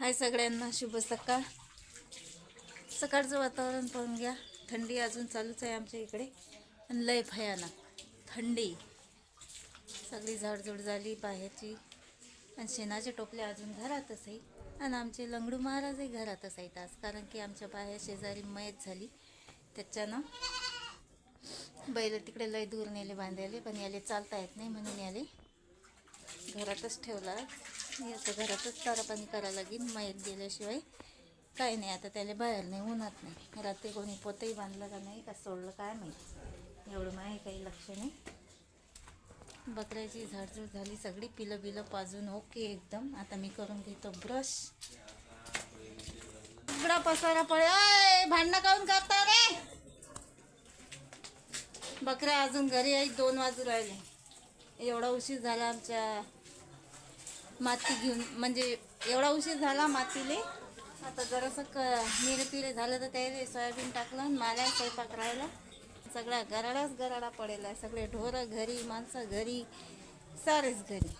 हाय सगळ्यांना शुभ सकाळ. सकाळचं वातावरण पाहून घ्या. थंडी अजून चालूच आहे आमच्या इकडे. आणि लय भयानक. थंडी. सगळी झाडझुड झाली बाहेरची. आणि शेणाचे टोपले अजून घरातच आहे. आणि आमचे लंगडू महाराजही घरातच आहेत आज. कारण की आमच्या बाहेर शेजारी मयत झाली. त्याच्यानं बैल तिकडे लय दूर नेले बांधायले. पण याले चालता येत नाही म्हणून याले घरातच ठेवला. याचं घरातच चारा पाणी करायला लागेल माहीत गेल्याशिवाय काही नाही आता त्याला बाहेर नाही उन्हात नाही. रात्री कोणी पोतही बांधलं का नाही का सोडलं काय माहीत. एवढं माही काही लक्ष नाही. बकऱ्याची झाडझूड झाली सगळी पिलं बिलं पाजून ओके एकदम. आता मी करून घेतो ब्रश. इकडं पसारा पळे भांडणं काऊन करता रे? बकऱ्या अजून घरी आई दोन वाजू राहिले. एवढा उशीर झाला आमच्या माती घेऊन म्हणजे एवढा उशीर झाला मातीले. आता जरासं क निरपिरे झालं तर त्याने सोयाबीन टाकलं आणि मला स्वयंपाक राहिला. सगळा गराडाच गराडा पडेला. आहे सगळे ढोरं घरी माणसं घरी सारेच घरी.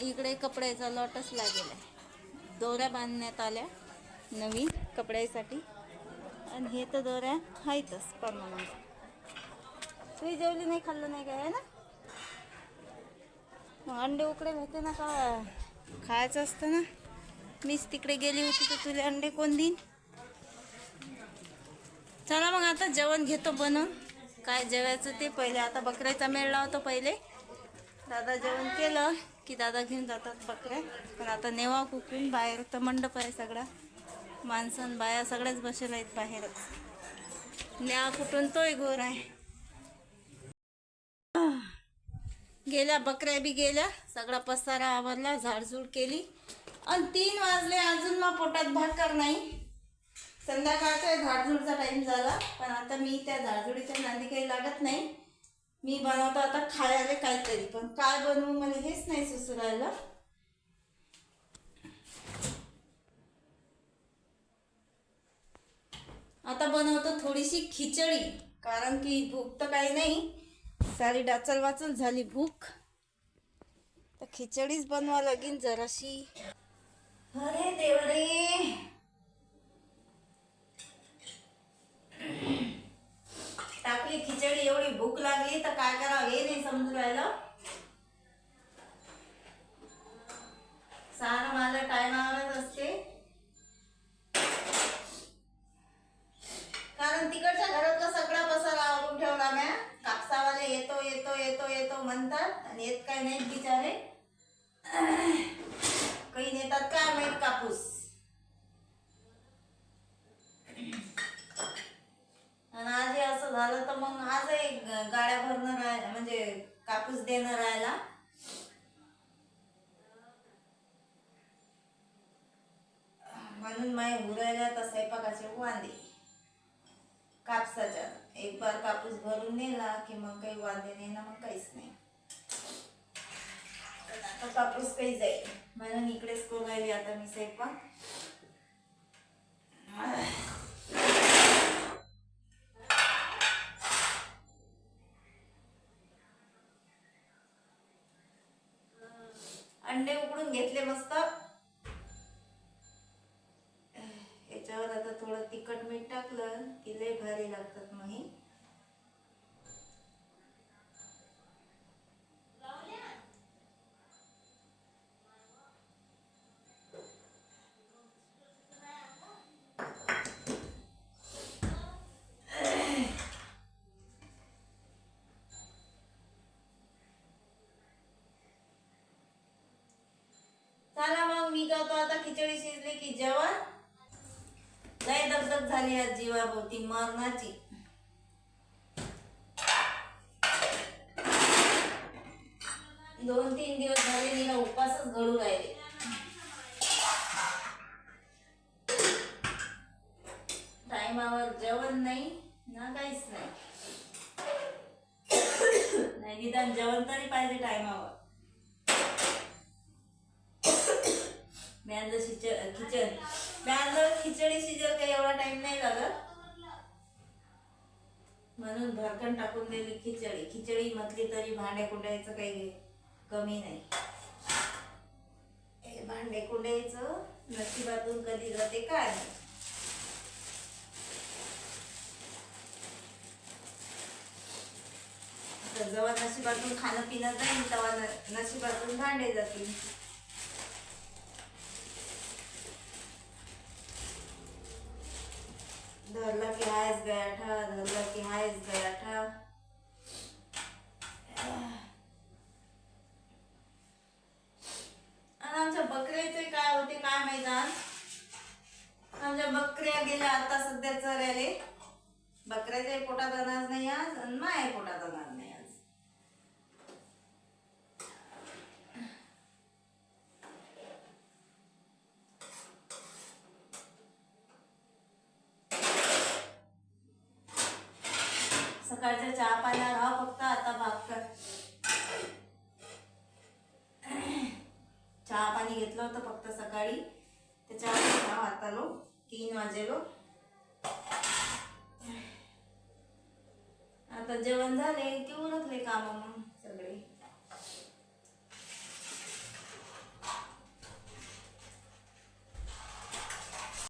इकडे कपड्याचा लॉटच लागेल. आहे दोऱ्या बांधण्यात आल्या नवीन कपड्यासाठी. आणि हे तर दोऱ्या आहेतच परमानंट तुम्ही जेवली नाही खाल्लं नाही काय ना? अंडे उकडे होते ना का खायचं असतं ना. मीच तिकडे गेली होती तर तुला अंडे कोण देईन? चला मग आता जेवण घेतो बनवून. काय जेवायचं ते पहिले. आता बकऱ्याचा मेळ लावतो पहिले. दादा जेवण केलं की दादा घेऊन जातात बकऱ्या. पण आता नेवा कुकून बाहेर. तर मंडप आहे सगळा. माणसं बाया सगळ्याच बसेल आहेत बाहेरच न्या कुठून? तोय घोर आहे. गेल्या बकऱ्या बी गेल्या. सगळा पसारा आवरला झाडझूड केली. आणि तीन वाजले अजून मग पोटात भाकर नाही. संध्याकाळचा झाडझुडचा टाइम झाला पण आता मी त्या झाडझुडीच्या नांदी काही लागत नाही. मी बनवतो आता खायला काहीतरी पण काय बनवू मला हेच नाही सुचरायला आता बनवतो थोडीशी खिचडी कारण की भूक तर काही नाही. सारी डाचल वाचल झाली भूक. तर खिचडीच बनवा लागेल जराशी. अरे देवरे. टाकली खिचडी एवढी भूक लागली तर काय करावं? हे नाही समजून राहिलं. सारं मला टायमा असते कारण तिकडच्या घरातला सगळा पसारा आवरून ठेवला म्या कापसावाले येतो येतो येतो येतो म्हणतात आणि येत काय नाहीत बिचारे. काही नेतात काय माहीत कापूस? आणि आज हे असं झालं तर मग आजही गाड्या भरणं राह म्हणजे कापूस देणं राहायला. म्हणून माय उरायला तर स्वयंपाकाचे वांदे. कापसाच्या. एक बार कापूस भरून नेला की मग काही वांदे नाही ना मग काहीच नाही. आता कापूस काही जाईल. म्हणून इकडेच करून राहिली आता मी स्वयंपाक. अंडे उकडून घेतले मस्त. याच्यावर आता थोडं तिखट मीठ टाकलं की लय भारी लागतात मग खिचडी शिजली की जेवण? लय दगदग झाली आज जीवाभोवती मरणाची. दोन तीन दिवस झाले तिला उपासच घडू राहिले. टायमावर जेवण नाही ना काहीच नाही. नाही निदान जेवण तरी पाहिजे टायमावर म्यांचं शिच खिचड म्यांचं खिचडी शिजल काही एवढा टाइम नाही लागत. म्हणून भरकन टाकून दिली खिचडी. खिचडी म्हटली तरी भांडे कुंडायचं काही कमी नाही. भांडे कुटायचं नशिबातून कधी जाते काय तर जेव्हा नशिबातून खाणं पिणं जाईल तेव्हा नशिबातून भांडे जातील. की हायच गयाठा. धरला की आणि आमच्या बकऱ्याचे काय होते काय माहीत आज? आमच्या बकऱ्या गेल्या आता सध्या चरायले. बकऱ्याच्या पोटात अनाज नाही आज आणि माझ्या पोटात अनाज नाही आज सकाळच्या चहा पाण्यावर हा फक्त आता भाकर. चहा पाणी घेतलं होतं फक्त सकाळी. त्याच्यावर आता वातालो तीन वाजेलो आता जेवण झाले की उरकले काम मग सगळे?